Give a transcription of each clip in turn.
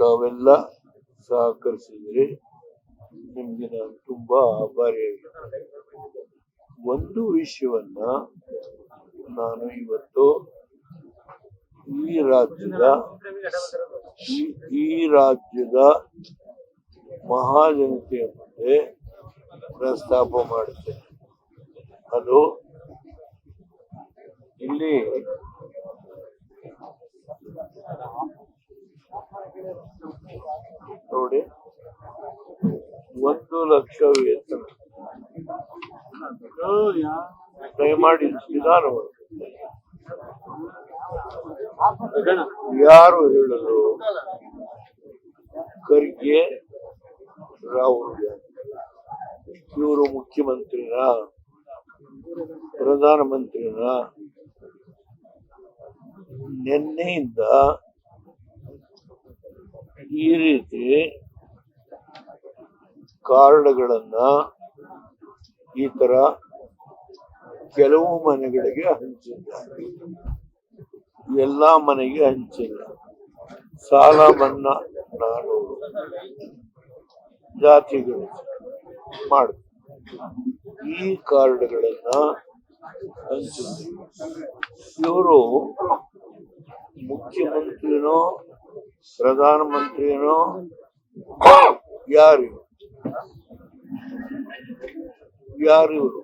ತಾವೆಲ್ಲ ಸಹಕರಿಸಿದ್ರಿ ನಿಮ್ಗೆ ನಾನು ತುಂಬಾ ಆಭಾರಿಯಾಗಿದ್ದೇನೆ ಒಂದು ವಿಷಯವನ್ನ ನಾನು ಇವತ್ತು ಈ ರಾಜ್ಯದ ಈ- ಈ ರಾಜ್ಯದ ಮಹಾಜನತೆಯ ಮುಂದೆ ಪ್ರಸ್ತಾಪ ಮಾಡುತ್ತೇನೆ. ಅದು ಇಲ್ಲಿ ನೋಡಿ. ಒಂದು ಲಕ್ಷ ವೇತನ ದಯಮಾಡಿ ನಿಧಾನವಾಗಿ. ಯಾರು ಹೇಳಲು ಖರ್ಗೆ ರಾಹುಲ್ ಇವರು ಮುಖ್ಯಮಂತ್ರಿನ ಪ್ರಧಾನಮಂತ್ರಿನ ನಿನ್ನೆಯಿಂದ ಈ ರೀತಿ ಕಾರ್ಡ್ಗಳನ್ನ ಈ ತರ ಕೆಲವು ಮನೆಗಳಿಗೆ ಹಂಚಿದ್ದಾರೆ ಎಲ್ಲಾ ಮನೆಗೆ ಹಂಚಿಲ್ಲ. ಸಾಲ ಮನ್ನಾ ನಾನು ಜಾತಿಗಳು ಮಾಡ, ಈ ಕಾರ್ಡ್ಗಳನ್ನ ಹಂಚಿದ್ರು ಇವರು ಮುಖ್ಯಮಂತ್ರಿನೋ ಪ್ರಧಾನಮಂತ್ರಿನೋ? ಯಾರು ಇವ್ರು? ಯಾರು ಇವರು?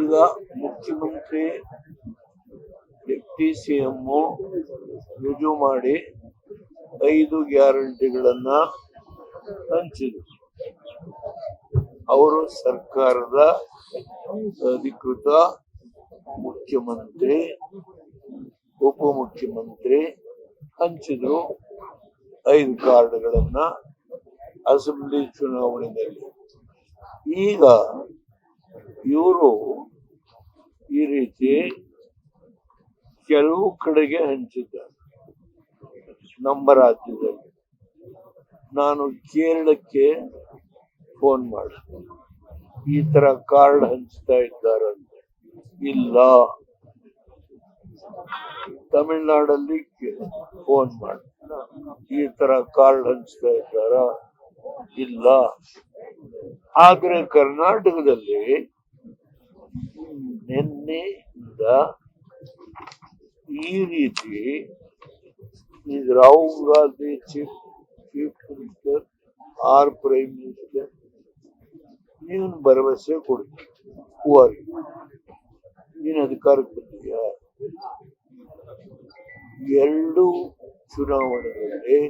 ಈಗ ಮುಖ್ಯಮಂತ್ರಿ ಡೆಪ್ಟಿ ಸಿ ಎಂ ರುಜು ಮಾಡಿ ಐದು ಗ್ಯಾರಂಟಿಗಳನ್ನ ಹಂಚಿದ್ರು. ಅವರು ಸರ್ಕಾರದ ಅಧಿಕೃತ ಮುಖ್ಯಮಂತ್ರಿ ಉಪಮುಖ್ಯಮಂತ್ರಿ ಹಂಚಿದ್ರು ಐದು ಕಾರ್ಡ್ಗಳನ್ನ ಅಸೆಂಬ್ಲಿ ಚುನಾವಣೆಯಲ್ಲಿ. ಈಗ ಇವರು ಈ ರೀತಿ ಕೆಲವು ಕಡೆಗೆ ಹಂಚಿದ್ದಾರೆ. ನಮ್ಮ ರಾಜ್ಯದಲ್ಲಿ. ನಾನು ಕೇರಳಕ್ಕೆ ಫೋನ್ ಮಾಡಿದೆ ಈ ತರ ಕಾರ್ಡ್ ಹಂಚ್ತಾ ಇದ್ದಾರಂತೆ. ಇಲ್ಲ. ತಮಿಳ್ನಾಡಲ್ಲಿ ಫೋನ್ ಮಾಡಿ. ಈ ತರ ಕಾರ್ಡ್ ಹಂಚ್ತಾ ಇದ್ದಾರ? ಇಲ್ಲ. ಆದ್ರೆ ಕರ್ನಾಟಕದಲ್ಲಿ ನಿನ್ನೆಯಿಂದ ಈ ರೀತಿ Rahul Gandhi chief chief minister or prime minister ನೀನು ಭರವಸೆ ಕೊಡಿ ಹೂವಾರಿ ನೀನು ಅಧಿಕಾರಕ್ಕೆ ಬಂದಿದ್ಯಾ ಎರಡು ಚುನಾವಣೆಗಳಲ್ಲಿ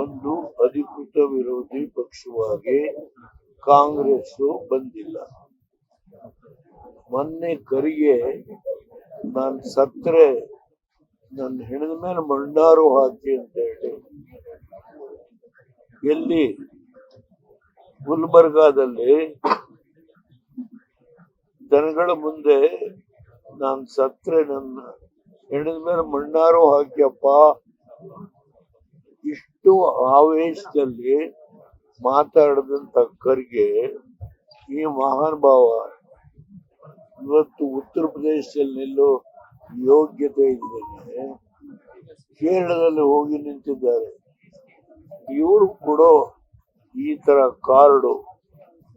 ಒಂದು ಅಧಿಕೃತ ವಿರೋಧಿ ಪಕ್ಷವಾಗಿ ಕಾಂಗ್ರೆಸ್ ಬಂದಿಲ್ಲ. ಮೊನ್ನೆ ಕರಿಗೆ ನಾನು ಸತ್ರೆ ನನ್ನ ಹೆಣದ ಮೇಲೆ ಮಣ್ಣಾರು ಹಾಕಿ ಅಂತ ಹೇಳಿ, ಎಲ್ಲಿ? ಗುಲ್ಬರ್ಗಾದಲ್ಲಿ ದನಗಳ ಮುಂದೆ ನಾನು ಸತ್ರೆ ನನ್ನ ಹೆಣದ ಮೇಲೆ ಮಣ್ಣಾರು ಹಾಕ್ಯಪ್ಪ. ಇಷ್ಟು ಆವೇಶದಲ್ಲಿ ಮಾತಾಡದಂತ ಕರ್ಗೆ ಈ ಮಹಾನ್ ಭಾವ. ಇವತ್ತು ಉತ್ತರ ಪ್ರದೇಶದಲ್ಲಿ ನಿಲ್ಲೋ ಯೋಗ್ಯತೆ ಇದ್ದರೆ ಕೇರಳದಲ್ಲಿ ಹೋಗಿ ನಿಂತಿದ್ದಾರೆ. ಇವರು ಕೊಡೋ ಈ ತರ ಕಾರ್ಡು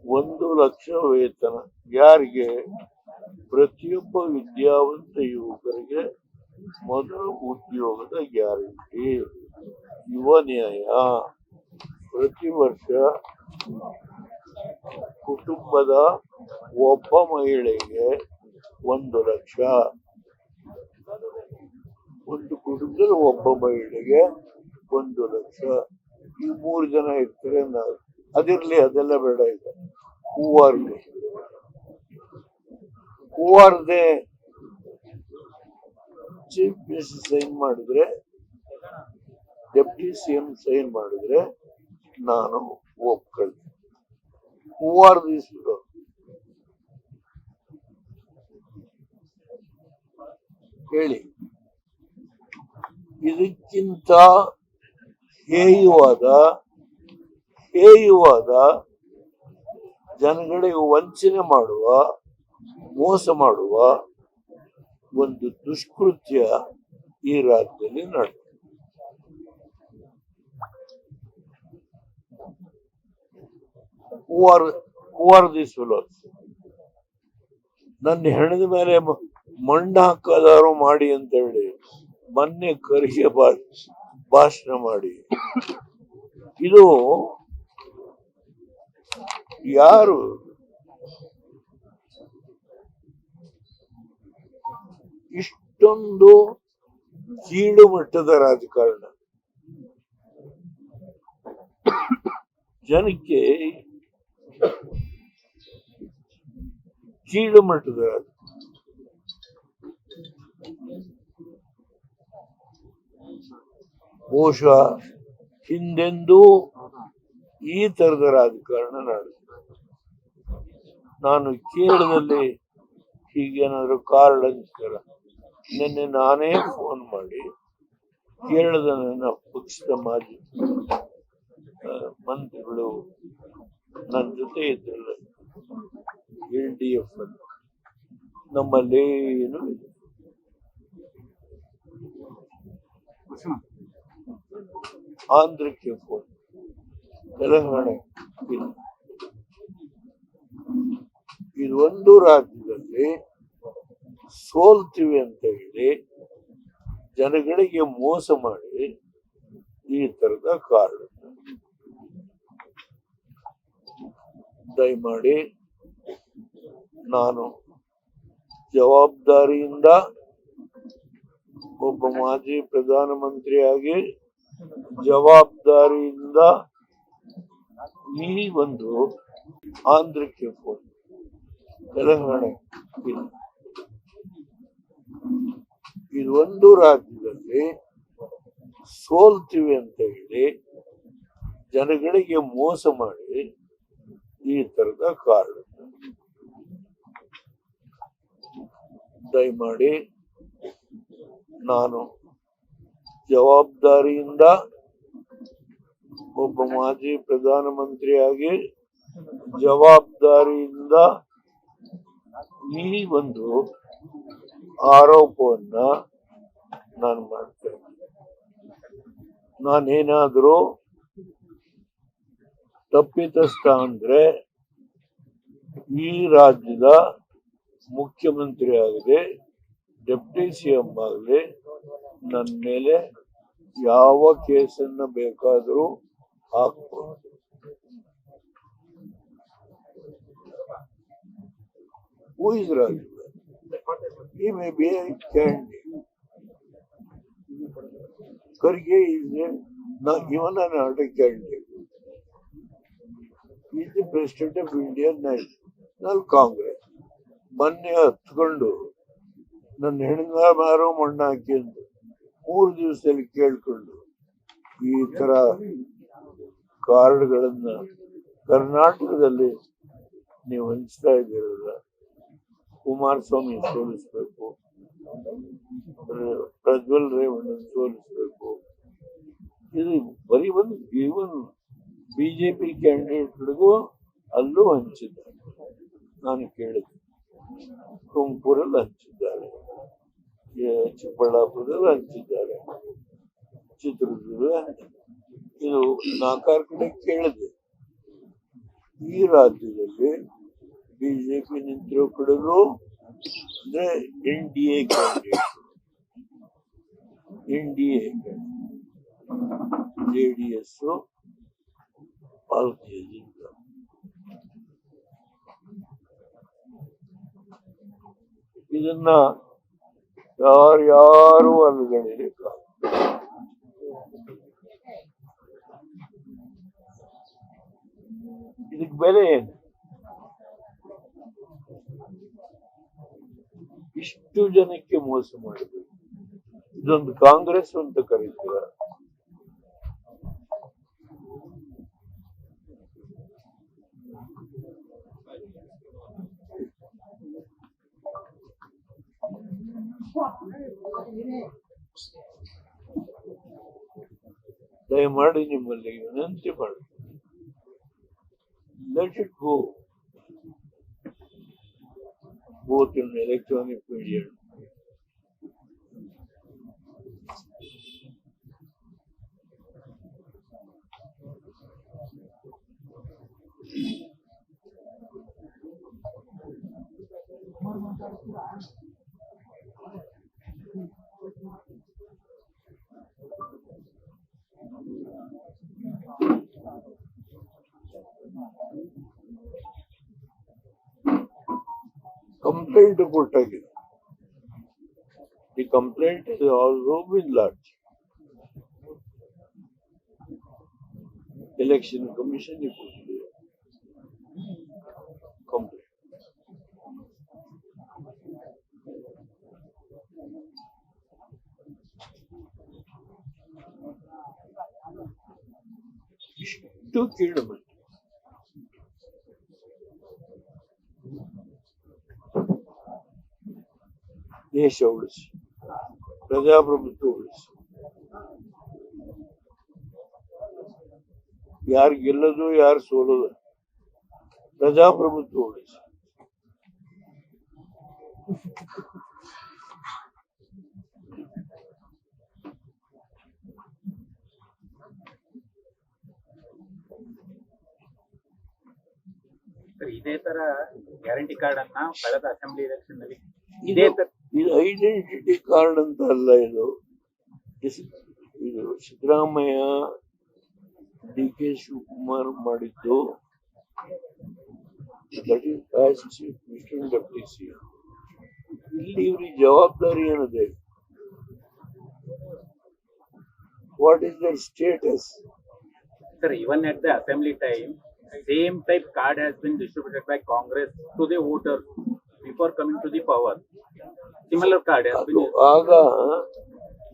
ಒಂದು ಲಕ್ಷ ವೇತನ. ಯಾರಿಗೆ? ಪ್ರತಿಯೊಬ್ಬ ವಿದ್ಯಾವಂತ ಯುವಕರಿಗೆ ಮೊದಲ ಉದ್ಯೋಗದ ಗ್ಯಾರಂಟಿ. ಯುವ ನ್ಯಾಯ. ಪ್ರತಿ ವರ್ಷ ಕುಟುಂಬದ ಒಬ್ಬ ಮಹಿಳೆಗೆ ಒಂದು ಲಕ್ಷ. ಒಂದು ಕುಟುಂಬದಲ್ಲಿ ಒಬ್ಬ ಮಹಿಳೆಗೆ ಒಂದು ಲಕ್ಷ. ಈ ಮೂರು ಜನ ಇರ್ತಾರೆ ಅದಿರ್ಲಿ, ಅದೆಲ್ಲ ಬೇಡ ಈಗ ಹೂವಾರ್ದೆ. ಹೂವಾರ್ದೆ ಚೀಫ್ ಮಿನಿಸ್ಟರ್ ಸೈನ್ ಮಾಡಿದ್ರೆ ಡೆಪ್ಟಿ ಸಿ ಎಂ ಸೈನ್ ಮಾಡಿದ್ರೆ ನಾನು ಒಪ್ಕೊಳ್ತೀನಿ ಹೂವಾರ್ದಿಸ್ಬಿಡು ಹೇಳಿ. ಇದಕ್ಕಿಂತ ಹೇಯುವಾದ ಹೇಯುವಾದ ಜನಗಳಿಗೆ ವಂಚನೆ ಮಾಡುವ, ಮೋಸ ಮಾಡುವ ಒಂದು ದುಷ್ಕೃತ್ಯ ಈ ರಾಜ್ಯದಲ್ಲಿ ನಡೆದ ನನ್ನ ಹೆಣದ ಮೇಲೆ ಮಂಡ ಹಾಕೋದಾರು ಮಾಡಿ ಅಂತ ಹೇಳಿ ಮೊನ್ನೆ ಕರಿಗೆ ಭಾಷಣ ಮಾಡಿ. ಇದು ಯಾರು ಇಷ್ಟೊಂದು ಕೀಳು ಮಟ್ಟದ ರಾಜಕಾರಣ. ಜನಕ್ಕೆ ಕೀಳು ಮಟ್ಟದ ಬಹುಶಃ ಹಿಂದೆಂದೂ ಈ ತರದ ರಾಜಕಾರಣ ನಾಡ ನಾನು ಕೇರಳದಲ್ಲಿ ಹೀಗೇನಾದ್ರು ಕಾರ್ಡ್ ಹಂಚ್ತಾರ ನಿನ್ನೆ ನಾನೇ ಫೋನ್ ಮಾಡಿ ಕೇರಳದ ನನ್ನ ಪಕ್ಷದ ಮಾಜಿ ಮಂತ್ರಿಗಳು ನನ್ನ ಜೊತೆ ಇದ್ರಲ್ಲ ಎಲ್ ಡಿ ಎಫ್ ಅಲ್ಲಿ. ನಮ್ಮಲ್ಲಿ ಏನು ಇಲ್ಲ. ಆಂಧ್ರಕ್ಕೆ ಫೋನ್ ತೆಲಂಗಾಣ ಇದೊಂದು ಇದು ಒಂದು ರಾಜ್ಯದಲ್ಲಿ ಸೋಲ್ತೀವಿ ಅಂತ ಹೇಳಿ ಜನಗಳಿಗೆ ಮೋಸ ಮಾಡಿ ಈ ತರದ ಕಾರ್ಡ್ ದಯಮಾಡಿ ನಾನು ಜವಾಬ್ದಾರಿಯಿಂದ ಒಬ್ಬ ಮಾಜಿ ಪ್ರಧಾನಮಂತ್ರಿಯಾಗಿ ಜವಾಬ್ದಾರಿಯಿಂದ ಈ ಒಂದು ಆಂಧ್ರಕ್ಕೆ ಫೋನ್ ತೆಲಂಗಾಣ ಇಲ್ಲ. ಇದು ಒಂದು ರಾಜ್ಯದಲ್ಲಿ ಸೋಲ್ತೀವಿ ಅಂತ ಹೇಳಿ ಜನಗಳಿಗೆ ಮೋಸ ಮಾಡಿ ಈ ತರದ ಕಾರ್ಡ್ ದಯಮಾಡಿ ನಾನು ಜವಾಬ್ದಾರಿಯಿಂದ ಒಬ್ಬ ಮಾಜಿ ಪ್ರಧಾನಮಂತ್ರಿಯಾಗಿ ಜವಾಬ್ದಾರಿಯಿಂದ ಈ ಒಂದು ಆರೋಪವನ್ನ ನಾನು ಮಾಡ್ತೇನೆ ನಾನೇನಾದರೂ ತಪ್ಪಿತಸ್ಥ ಅಂದ್ರೆ ಈ ರಾಜ್ಯದ ಮುಖ್ಯಮಂತ್ರಿ ಆಗಲಿ, ಡೆಪ್ಟಿ ಸಿ ಎಂ ಆಗಲಿ ನನ್ನ ಮೇಲೆ ಯಾವ ಕೇಸನ್ನ ಬೇಕಾದರೂ ಹಾಕ್ಬೋದು Raju? He may be a. Karge is not even an not a candidate. He is the president of Indian National. ಮೊನ್ನೆ ಹತ್ಕೊಂಡು ನನ್ನ ಹೆಣ್ಗ ಮಾರೋ ಮಣ್ಣು ಹಾಕಿ ಅಂತ ಮೂರು ದಿವಸದಲ್ಲಿ ಕೇಳ್ಕೊಂಡು ಈ ತರ ಕಾರ್ಡ್ಗಳನ್ನ ಕರ್ನಾಟಕದಲ್ಲಿ ನೀವು ಹಂಚ್ತಾ ಇದ್ದೀರಲ್ಲ ಕುಮಾರಸ್ವಾಮಿ ಸೋಲಿಸ್ಬೇಕು. ಪ್ರ- ಪ್ರಜ್ವಲ್ ರೇವಣ್ಣ ಸೋಲಿಸ್ಬೇಕು. ಇದು ಬರೀ ಒಂದು ಈವನ್ ಬಿಜೆಪಿ ಕ್ಯಾಂಡಿಡೇಟ್ಗಳಿಗೂ ಅಲ್ಲೂ ಹಂಚಿದ್ದಾರೆ. ನಾನು ಕೇಳಿದೆ ತುಮಕೂರಲ್ಲಿ ಹಂಚಿದ್ದಾರೆ. ಚಿಕ್ಕಬಳ್ಳಾಪುರದಲ್ಲಿ ಹಂಚಿದ್ದಾರೆ. ಚಿತ್ರದುರ್ಗ ಇದು ನಾಲ್ಕಾರು ಕಡೆ ಕೇಳಿದೆ. ಈ ರಾಜ್ಯದಲ್ಲಿ ಬಿಜೆಪಿ ನಿಂತಿರೋ ಕಡೆಗೂ ಅಂದ್ರೆ N D A candidate N D A J D S Bharatiya Janata ಇದನ್ನ ಯಾರ್ಯಾರು ಅಲ್ಗಳಿರಲಿಕ್ಕಾಗ ಇದಕ್ ಬೆಲೆ ಏನು ಇಷ್ಟು ಜನಕ್ಕೆ ಮೋಸ ಮಾಡಿದ್ರು. ಇದೊಂದು ಕಾಂಗ್ರೆಸ್ ಅಂತ ಕರೀತೀರ? ದಯಮಾಡಿ ನಿಮ್ಮಲ್ಲಿ ವಿನಂತಿ ಮಾಡಿ. Let it go both in electronic media. complaint report again. The complaint has also been lodged. Election Commission reported complaint. Two kilometers. ದೇಶ ಉಳಿಸಿ ಪ್ರಜಾಪ್ರಭುತ್ವ ಉಳಿಸಿ ಯಾರು ಗೆಲ್ಲದು ಯಾರು ಸೋಲದು ಪ್ರಜಾಪ್ರಭುತ್ವ ಉಳಿಸಿ ಸರ್ ಇದೇ ತರ ಗ್ಯಾರಂಟಿ ಕಾರ್ಡ್ ಅನ್ನ ಕಳೆದ ಅಸೆಂಬ್ಲಿ ಎಲೆಕ್ಷನ್ನಲ್ಲಿ ಇದೇ ಇದು ತರ ಇದು ಐಡೆಂಟಿಟಿ ಕಾರ್ಡ್ ಅಂತ ಅಲ್ಲ ಇದು. ಇದು ಸಿದ್ದರಾಮಯ್ಯ, ಡಿ ಕೆ ಶಿವಕುಮಾರ್ ಮಾಡಿದ್ದು. ಕೃಷ್ಣ ಡಬ್ಲಿ ಸಿ ಇಲ್ಲಿ ಇವ್ರಿಗೆ ಜವಾಬ್ದಾರಿ ಏನಿದೆ? What is their status sir even at the assembly time same type card has been distributed by Congress to the voter before coming to the power ಅದು ಆಗ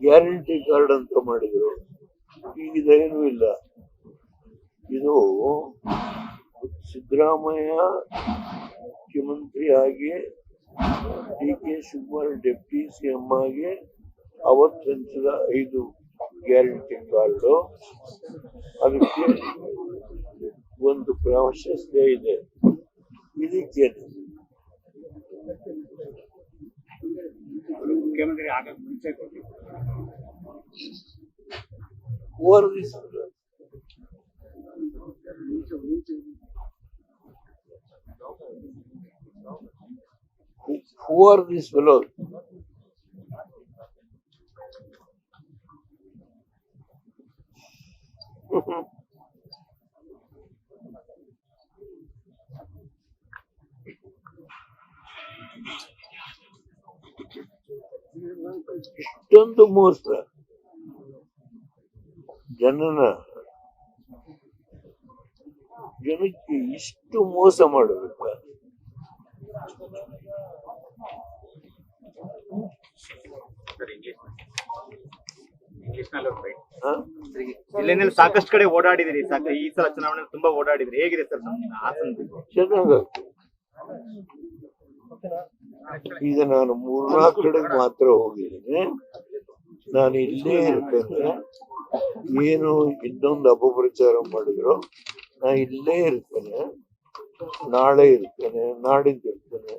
ಗ್ಯಾರಂಟಿ ಕಾರ್ಡ್ ಅಂತ ಮಾಡಿದ್ರು. ಈಗ ಇದೇನು ಇಲ್ಲ. ಇದು ಸಿದ್ದರಾಮಯ್ಯ ಮುಖ್ಯಮಂತ್ರಿ ಆಗಿ D K Shivakumar deputy C M ಆಗಿ ಅವತ್ತು ಹಂಚಿದ ಐದು ಗ್ಯಾರಂಟಿ ಕಾರ್ಡು ಅದಕ್ಕೆ ಒಂದು ಪ್ರಾಶಸ್ತ್ಯ ಇದೆ. ಇದಕ್ಕೇನು? मुख्यमंत्री आगमनचे वर who are these fellows? ಇಷ್ಟೊಂದು ಮೋಸ ಜನನ. ಜನಕ್ಕೆ ಇಷ್ಟು ಮೋಸ ಜಿಲ್ಲೆನಲ್ಲಿ ಸಾಕಷ್ಟು ಕಡೆ ಓಡಾಡಿದಿರಿ. ಸಾಕ ಈ ಸಲ ಚುನಾವಣೆ ತುಂಬಾ ಓಡಾಡಿದ್ರಿ. ಹೇಗಿದೆ ಸರ್? ಚೆನ್ನಾಗಾಗ್ತದೆ ಈಗ ನಾನು ಮೂರ್ನಾಲ್ಕು ಕಡೆಗೆ ಮಾತ್ರ ಹೋಗಿದ್ದೀನಿ. ನಾನು ಇಲ್ಲೇ ಇರ್ತೇನೆ. ಏನು ಇನ್ನೊಂದು ಅಪಪ್ರಚಾರ ಮಾಡಿದ್ರು. ನಾ ಇಲ್ಲೇ ಇರ್ತೇನೆ. ನಾಳೆ ಇರ್ತೇನೆ. ನಾಡಿದ್ದು ಇರ್ತೇನೆ.